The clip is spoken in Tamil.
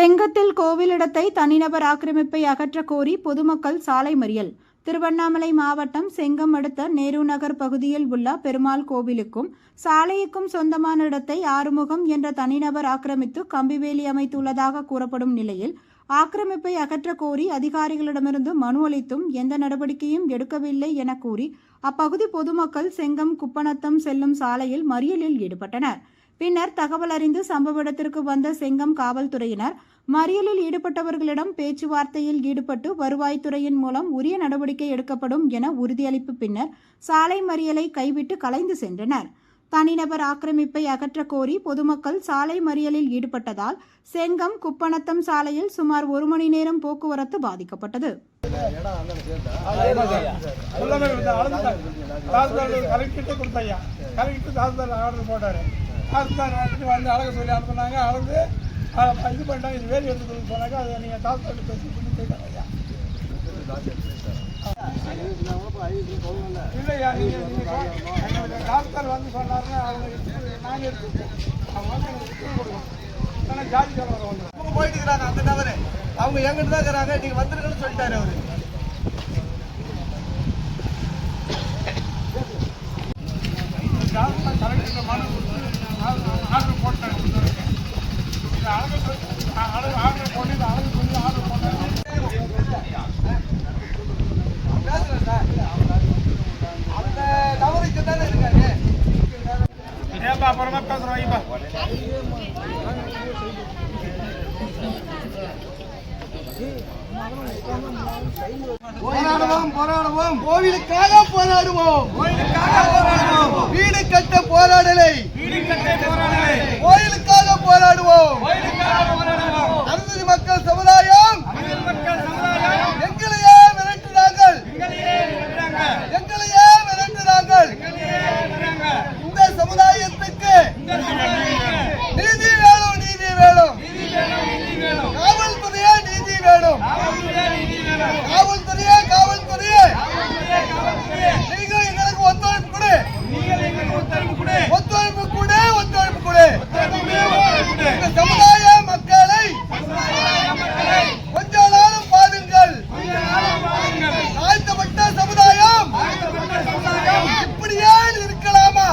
செங்கத்தில் கோவிலிடத்தை தனிநபர் ஆக்கிரமிப்பை அகற்ற கோரி பொதுமக்கள் சாலை மறியல். திருவண்ணாமலை மாவட்டம் செங்கம் அடுத்த நேரு நகர் பகுதியில் உள்ள பெருமாள் கோவிலுக்கும் சாலைக்கும் சொந்தமான இடத்தை ஆறுமுகம் என்ற தனிநபர் ஆக்கிரமித்து கம்பிவேலி அமைத்துள்ளதாக கூறப்படும் நிலையில் ஆக்கிரமிப்பை அகற்ற கோரி அதிகாரிகளிடமிருந்து மனு அளித்தும் எந்த நடவடிக்கையும் எடுக்கவில்லை என கூறி அப்பகுதி பொதுமக்கள் செங்கம் குப்பநத்தம் செல்லும் சாலையில் மறியலில் ஈடுபட்டனர். பின்னர் தகவல் அறிந்து சம்பவ இடத்திற்கு வந்த செங்கம் காவல்துறையினர் மறியலில் ஈடுபட்டவர்களிடம் பேச்சுவார்த்தையில் ஈடுபட்டு வருவாய்த்துறையின் மூலம் உரிய நடவடிக்கை எடுக்கப்படும் என உறுதியளிப்பு பின்னர் சாலை மறியலை கைவிட்டு கலைந்து சென்றனர். தனிநபர் ஆக்கிரமிப்பை அகற்ற கோரி பொதுமக்கள் சாலை மறியலில் ஈடுபட்டதால் செங்கம் குப்பநத்தம் சாலையில் சுமார் ஒரு மணி நேரம் போக்குவரத்து பாதிக்கப்பட்டது. கலெக்டர் போட்டாரு. தாசில்தார் வந்துட்டு வந்து அளக்க சொல்லி அனுப்புனாங்க. அளந்து, இது பண்ணிட்டாங்க. இது வேலி எடுத்து கொடுக்க சொன்னாங்க. அதை நீங்கள் தாசில்தார்கிட்ட பேசி சொல்லி போயிட்டாங்க ஐயா. இல்லையா, நீங்கள் நீங்க தாசில்தார் வந்து சொன்னாருன்னா அவங்க நாங்கள் எடுத்து அவங்க வந்து கொடுக்கணும். ஜாதி கலவரம் அவங்க போயிட்டு இருக்கிறாங்க அந்த நபரு அவங்க எங்கிட்ட தான் இருக்கிறாங்க நீங்கள் வந்துருக்கணும்னு சொல்லிட்டாரு அவரு அப்புறமா பேசுறோம் ஐயா போராடுவோம் போராடுவோம். கோவிலுக்காக போராடுவோம். கோவிலுக்காக போராடுவோம் வீடு கட்ட காவல்துறையே காவல்துறையே. நீங்க எங்களுக்கு ஒத்துழைப்பு கொடு நீங்கள் எங்களுக்கு ஒத்துழைப்பு கொடு. ஒத்துழைப்பு கொடு ஒத்துழைப்பு கொடு. இந்த சமுதாய மக்களை கொஞ்ச பாருங்கள். தாழ்த்தப்பட்ட சமுதாயம் இப்படியே இருக்கலாமா?